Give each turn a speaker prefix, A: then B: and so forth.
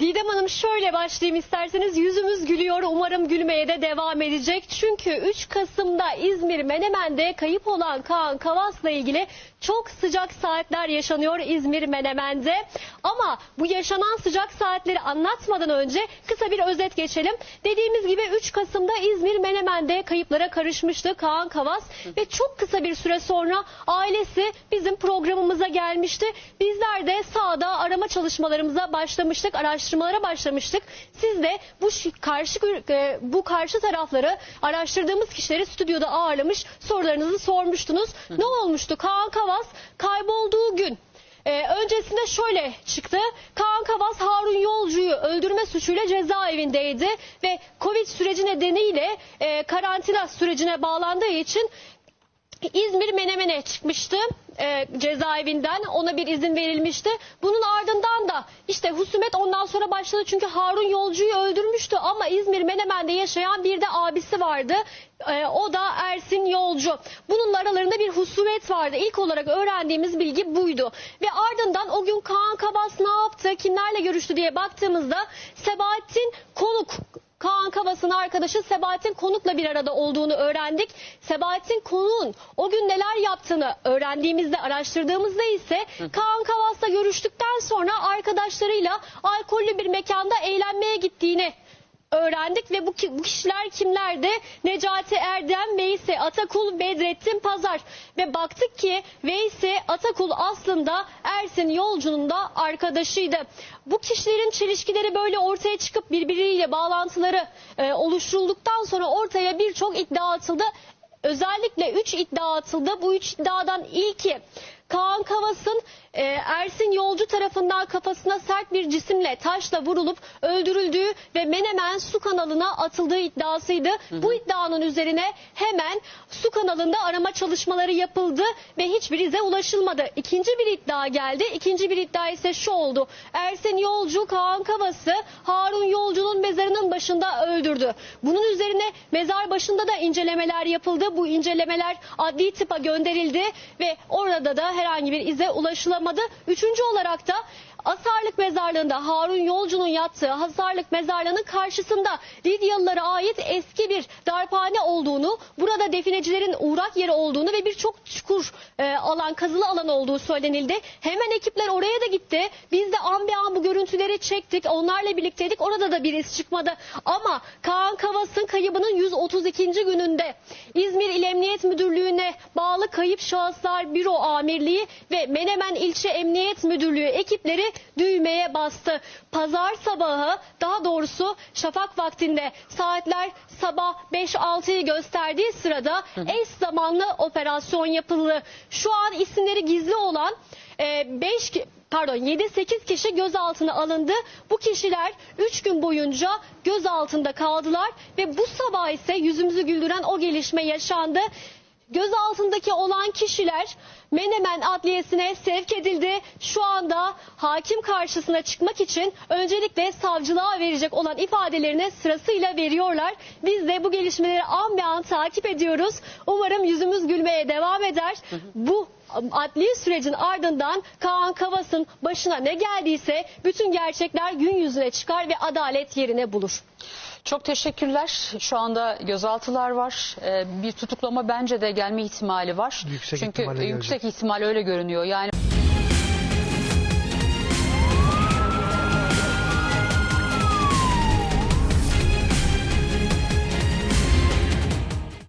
A: Didem Hanım şöyle başlayayım isterseniz. Yüzümüz gülüyor. Umarım gülmeye de devam edecek. Çünkü 3 Kasım'da İzmir Menemen'de kayıp olan Kaan Kavas'la ilgili çok sıcak saatler yaşanıyor İzmir Menemen'de. Ama bu yaşanan sıcak saatleri anlatmadan önce kısa bir özet geçelim. Dediğimiz gibi 3 Kasım'da İzmir Menemen'de kayıplara karışmıştı Kaan Kavas ve çok kısa bir süre sonra ailesi bizim programımıza gelmişti. Bizler de sahada arama çalışmalarımıza başlamıştık, araştırmalara başlamıştık. Siz de bu karşı e, bu karşı tarafları araştırdığımız kişileri stüdyoda ağırlamış, sorularınızı sormuştunuz. Ne olmuştu? Kaan Kavas kaybolduğu gün ee, öncesinde şöyle çıktı. Kaan Kavas Harun Yolcu'yu öldürme suçuyla cezaevindeydi ve Covid süreci nedeniyle e, karantina sürecine bağlandığı için İzmir Menemen'e çıkmıştı e, cezaevinden ona bir izin verilmişti. Bunun ardından da işte husumet ondan sonra başladı çünkü Harun Yolcu'yu öldürmüştü ama İzmir Menemen'de yaşayan bir de abisi vardı. E, o da Ersin Yolcu. Bununla aralarında bir husumet vardı. İlk olarak öğrendiğimiz bilgi buydu. Ve ardından o gün Kaan Kabas ne yaptı, kimlerle görüştü diye baktığımızda Sebahattin Konuk Kaan Kavas'ın arkadaşı Sebahattin Konuk'la bir arada olduğunu öğrendik. Sebahattin Konuk'un o gün neler yaptığını öğrendiğimizde, araştırdığımızda ise Kaan Kavas'la görüştükten sonra arkadaşlarıyla alkollü bir mekanda eğlenmeye gittiğini öğrendik ve bu, bu kişiler kimlerdi? Necati Erdem, Veysi Atakul, Bedrettin Pazar ve baktık ki Veysi Atakul aslında Ersin Yolcu'nun da arkadaşıydı. Bu kişilerin çelişkileri böyle ortaya çıkıp birbiriyle bağlantıları e, oluşturulduktan sonra ortaya birçok iddia atıldı. Özellikle 3 iddia atıldı. Bu 3 iddiadan ilki Kaan Kavas'ın e, Ersin Yolcu tarafından kafasına sert bir cisimle taşla vurulup öldürüldüğü ve Menemen su kanalına atıldığı iddiasıydı. Bu iddianın üzerine hemen su kanalında arama çalışmaları yapıldı ve hiçbir ize ulaşılmadı. İkinci bir iddia geldi. İkinci bir iddia ise şu oldu. Ersin Yolcu Kaan Kavas'ı Harun Yolcu'nun mezarının başında öldürdü. Bunun üzerine mezar başında da incelemeler yapıldı. Bu incelemeler adli tıpa gönderildi ve orada da herhangi bir ize ulaşılamadı. Üçüncü olarak da Asarlık Mezarlığı'nda Harun Yolcu'nun yattığı Hasarlık Mezarlığı'nın karşısında Lidyalılara ait eski bir darphane olduğunu, burada definecilerin uğrak yeri olduğunu ve birçok çukur e, alan, kazılı alan olduğu söylenildi. Hemen ekipler oraya da gitti. Biz de an an bu görüntüleri çektik. Onlarla birlikteydik. Orada da bir iz çıkmadı. Ama Kaan Kavas'ın kaybının 132. gününde İzmir İl Emniyet Müdürlüğü'ne bağlı Kayıp Şahıslar Büro Amirliği ve Menemen İlçe Emniyet Müdürlüğü ekipleri düğmeye bastı. Pazar sabahı daha doğrusu şafak vaktinde saatler sabah 5-6'yı gösterdiği sırada eş zamanlı operasyon yapıldı. Şu an isimleri gizli olan 5 pardon 7-8 kişi gözaltına alındı. Bu kişiler 3 gün boyunca gözaltında kaldılar ve bu sabah ise yüzümüzü güldüren o gelişme yaşandı. Gözaltındaki olan kişiler Menemen Adliyesi'ne sevk edildi. Şu anda hakim karşısına çıkmak için öncelikle savcılığa verecek olan ifadelerini sırasıyla veriyorlar. Biz de bu gelişmeleri an be an takip ediyoruz. Umarım yüzümüz gülmeye devam eder. Bu adli sürecin ardından Kaan Kavas'ın başına ne geldiyse bütün gerçekler gün yüzüne çıkar ve adalet yerine bulur.
B: Çok teşekkürler. Şu anda gözaltılar var. Ee, bir tutuklama bence de gelme ihtimali var.
C: Yüksek
B: Çünkü
C: ihtimalle gelecek.
B: yüksek ihtimal öyle görünüyor. Yani